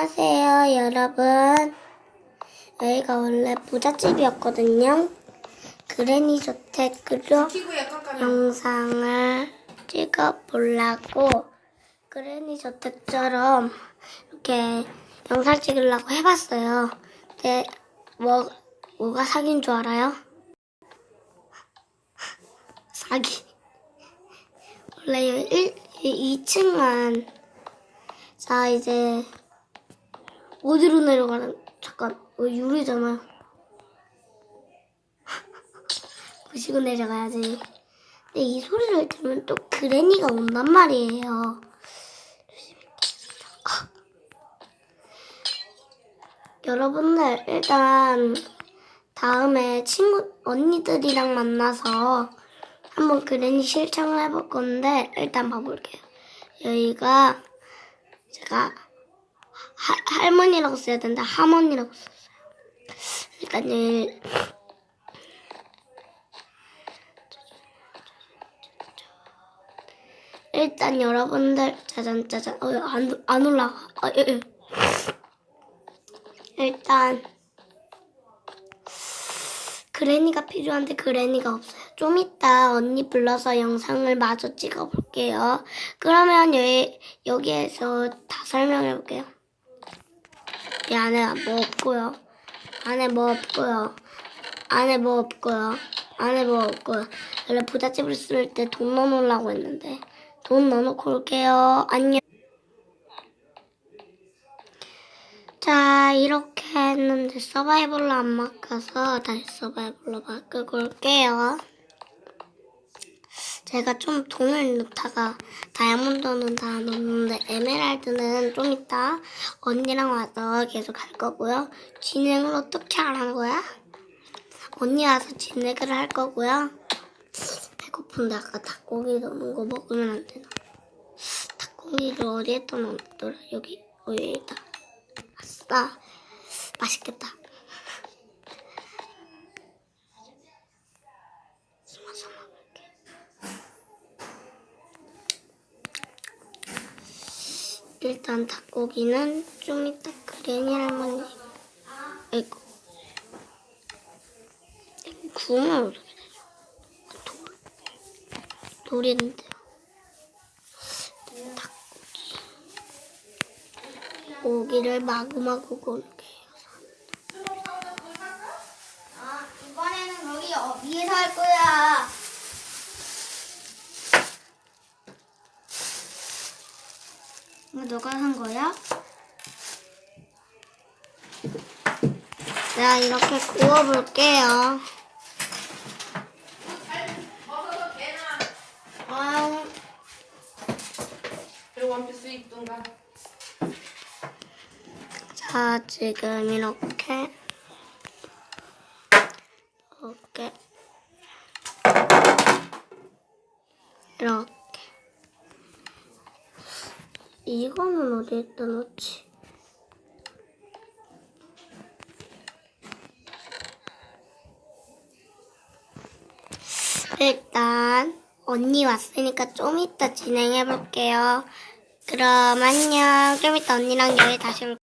안녕하세요, 여러분. 여기가 원래 부잣집이었거든요. 그래니 저택으로 영상을 찍어보려고 그래니 저택처럼 이렇게 영상 찍으려고 해봤어요. 근데 뭐, 뭐가 사기인 줄 알아요? 사기. 원래 1, 2층만 자 이제 어디로 내려가는 잠깐 어, 유리잖아요 보시고 내려가야지. 근데 이 소리를 들으면 또 그레니가 온단 말이에요. 아. 여러분들 일단 다음에 친구 언니들이랑 만나서 한번 그레니 실천을 해볼 건데 일단 봐볼게요. 여기가 제가 하, 할머니라고 써야 된다 할머니라고 썼어요. 일단 일 일단 여러분들 짜잔 짜잔 어안 안 올라가 아, 예, 예. 일단 그레니가 필요한데 그레니가 없어요. 좀 이따 언니 불러서 영상을 마저 찍어볼게요. 그러면 여기, 여기에서 다 설명해 볼게요. 이 안에 뭐 없고요. 안에 뭐 없고요. 안에 뭐 없고요. 안에 뭐 없고요. 원래 부잣집을 쓸 때 돈 넣어놓으려고 했는데 돈 넣어놓고 올게요. 안녕. 자 이렇게 했는데 서바이벌로 안 바꿔서 다시 서바이벌로 바꾸고 올게요. 제가 좀 돈을 넣다가 다이아몬드는 다 넣었는데 에메랄드는 좀 이따 언니랑 와서 계속 할 거고요. 진행을 어떻게 하라는 거야? 언니 와서 진행을 할 거고요. 배고픈데 아까 닭고기 넣는 거 먹으면 안 되나? 닭고기를 어디에다 넣었더라? 여기 여기에다. 아싸 맛있겠다. 숨어서 먹을게. 일단 닭고기는 좀 이따 그레니 할머니 아이고 구우면 어떻게 되죠? 돌 돌인데요. 닭고기 고기를 마구마구 구울게요. 아, 이번에는 거기 어, 위에서 할 거야. 이거 너가 한 거야? 내가 이렇게 구워볼게요. 아, 그리고 원피스 입던가. 자, 지금 이렇게 이렇게 이렇게 이거는 어디에다 놓지? 일단 언니 왔으니까 좀 이따 진행해 볼게요. 그럼 안녕. 좀 이따 언니랑 여기 다시 올게요.